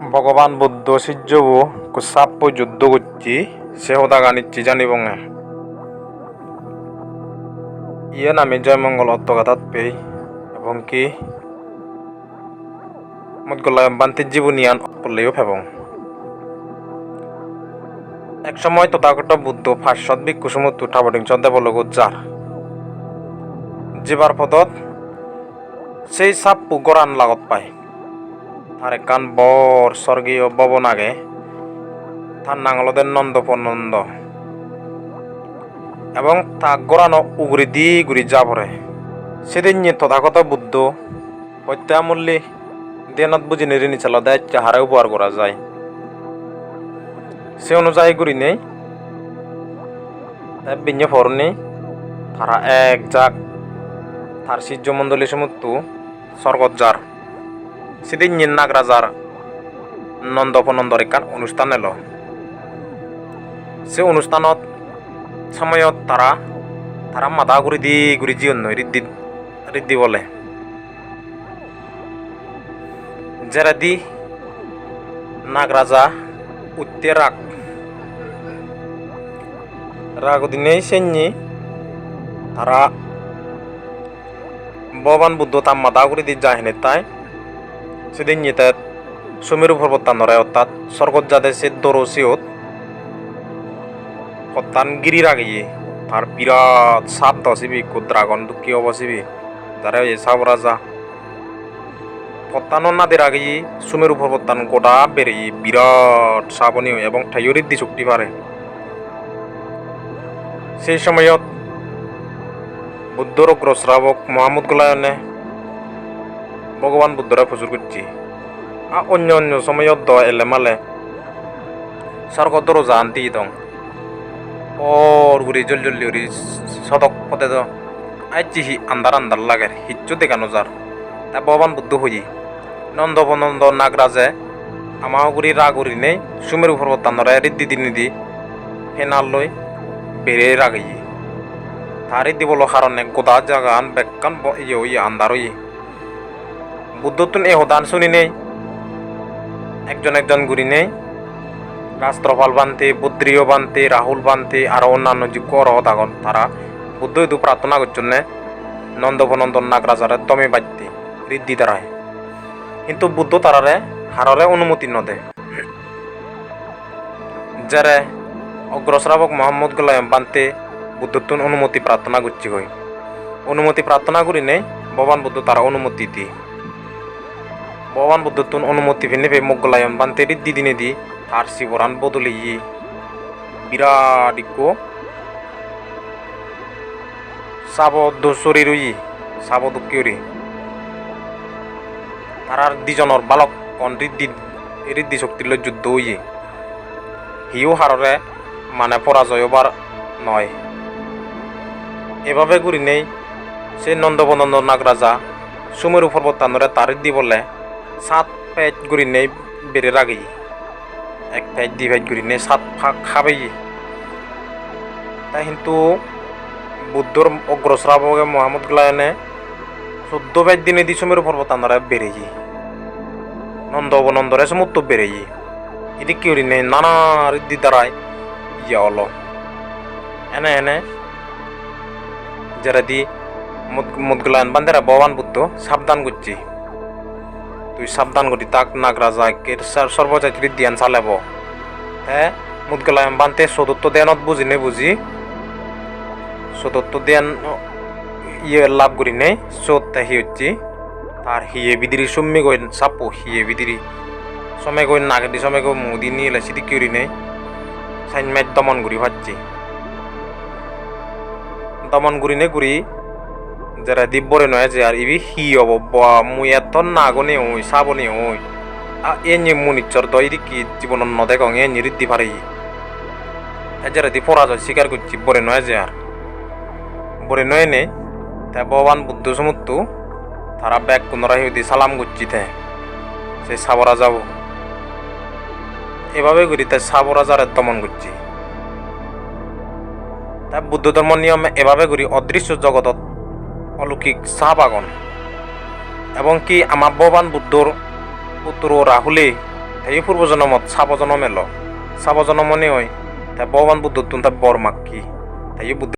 ভগবান বুদ্ধ সিজ্জবু কুসাপ্পু যুদ্ধ করছি, সে হোদাগা নিচ্ছি জানিবং ইয়ে নামে জয়মঙ্গল অত্তগাতাত পেই, এবং কি মুদগলায় বান্তির জীবনিয়ান করলেও ফেবং। এক সময় তথাগত বুদ্ধ ফাঁসত ভিক্ষুসমুত্তু ঠাবটিং চন্দ্রবলগত যার জীবার পদত সেই সাপ্পু গরান লাগত পায়। তার একখান বর স্বর্গীয় ভবন আগে তার নাঙলদের নন্দপনন্দ। এবং তা গড়ানো উগুরি দি গুরি যাবরে সেদিন নিয়ে তথাগত বুদ্ধ হত্যামূল্যে দেনত বুঝি নিরিনি চালা দেয় হারে উপহার করা যায়। সে অনুযায়ী গুরি নেই বিঞ্ঞ ফরনি তারা এক যাক তার সিজ্জ মণ্ডলী সমুত্তু স্বর্গত যার সেদিন নিন্নাগ রাজার নন্দপনন্দর একখান অনুষ্ঠান এলো। সে অনুষ্ঠানত সময়ত তারা তারা মাথা ঘুরি দি ঘুরি নয় রিদ্দি রিদ্দি বলে। যারা দি নাগ রাজা উত্তে রাগ রাগ দিনেই সেঞ্জি তারা ভগবান বুদ্ধ তার মাথা ঘুরি দি যাহেনে তাই সেদিন নিতে সুমেরু পর্বতান নরে অর্থাৎ স্বর্গত যাদের সে দরসিয়ত হত্যান গিরি রাগিয়ে তার বিরাট সাপ দশিবি কো ড্রাগন দুঃখী অবসিবি যারা এই সাব রাজা। হত্যান নাদের আগিয়ে সুমেরু পর্বতান গোটা বেরিয়ে বিরাট সাবনীয় এবং ঠাইয়রিদ্দি চুক্তি পারে। সেই সময়ত বুদ্ধর অগ্রশ্রাবক মহামুদ গোলায়নে ভগবান বুদ্ধরা প্রচুর করছি। আর অন্য অন্য সময়ত দ এলে মালে। স্বর্গত রোজা আনতি দং ওর গুড়ি জল জল উড়ি সদক পথে দ। আইচি হি আন্দার আন্দার লাগে হিচ্ছু দেখানো যার তা ভগবান বুদ্ধ হই নন্দ নন্দ নাগরাজে আমার গুড়ি রাগুড়ি নেই, সুমের উপর তান্নরা রিদ্দি দিনি দি। ফেনাল লই বেড়ে রাগি তারি দিবল কারণে গোদা জাগান বেকান ইয়ে ওই আন্দার ওই বুদ্ধতুন এ হদান শুনি নেই। একজন একজন গুরি নেই। রাষ্ট্রপাল বানতে বুদ্রিও বানতে, রাহুল বানতে, আর অন্যান্য যোগ্য রহতাগন তারা বুদ্ধ দু প্রার্থনা করছেন নন্দভনন্দন নাগ রাজারে দমে বাজতে, ঋদ্ধি দ্বারায়। কিন্তু বুদ্ধ তারারে হারলে অনুমতি নদে যারে অগ্রশ্রাবক মোহাম্মদ গোলাম বানতে বুদ্ধতুন অনুমতি প্রার্থনা করছি হই অনুমতি প্রার্থনা করি নেই ভগবান বুদ্ধ তারা অনুমতি দি বুদ্ধ তুন অনুমতি ভে মোগলায়ন বান্তে রিদ্দি দিনে দি তার শিবরান বদলে। ইকো। সাব দোসরি রই সাব দুঃখী তারার দুজনের বালক কন রিদ্দি রিদ্দি শক্তির যুদ্ধ হইয়ে হিও হাররে মানে পরাজয় হবার নয়। এভাবে ঘুরি নেই, সে নন্দবনন্দ নাগ রাজা সুমেরু পর্বতানরে তার রিদ্দি বলে সাত পেজ গুড়ি নেই, বেড়ে রাগি এক পেজ দুই গুড়ি নেই, সাত ফাঁক খাবেই। তাই কিন্তু বুদ্ধর অগ্রশ্রাবকে মোহাম্মদ গুলায়নে চোদ্দ পেজ দিনে দি সমীর পর্বতানরা বেড়েই। নন্দ নন্দরে সমুদ্র বেড়েই। এটি কি করি নেই, নানা রিদ্ধি দ্বারাই ইয়া হলো। এনে এনে, যারা দি মুদগুলায়ন বান্ধেরা ভগবান বুদ্ধ সাবধান করছি। তুই সাবধান করি তাক নাগ রাজা সর্বজাত ধ্যান চালাব। হ্যাঁ? মুদগলাম বানতে চতুর্থ ধ্যানত বুঝি নে বুঝি? চতুর্থ ধ্যান ইয়ে লাভ করি নেই চোত হি হচ্ছি। তার হিয়ে বিদিরি সুম্মি গই সাপো হিয়ে বিদিরি। সময় গই নাগেদি সময় গই মুদি নিয়ে এলে সিদি কিউরি নেই সাইন ম্যাচ দমন করি ভাবছি দমন করি নে করি। যারা দিব্বরে নয় যে আর ইবি হি হব মুই এত নাগনে ওই সাবনে ওই এ নি মুনিচর দই দি কি জীবন নদেক এ নিরিদ্ধি পারে যারা দি পরাজয় স্বীকার করছি, বরে নয় যে আর। বরে নয় নে, তা ভগবান বুদ্ধ সমুত্তু, তারা ব্যাগ পুনরায় হইতে সালাম করছি তে, সেই সাবরা যাব এভাবে করি তাই সাবরা যারে দমন করছি। তা বুদ্ধ ধর্ম নিয়মে এভাবে করি অদৃশ্য জগতত অলৌকিক চাহ বাগান এবং কি আমার ভগবান বুদ্ধর পুত্র রাহুলে সেই পূর্ব জন্মত সাব জন্ম এলো সাব জন্মনি হয় তা ভগবান বুদ্ধ তুন তা বর মাক্কি তাই বুদ্ধ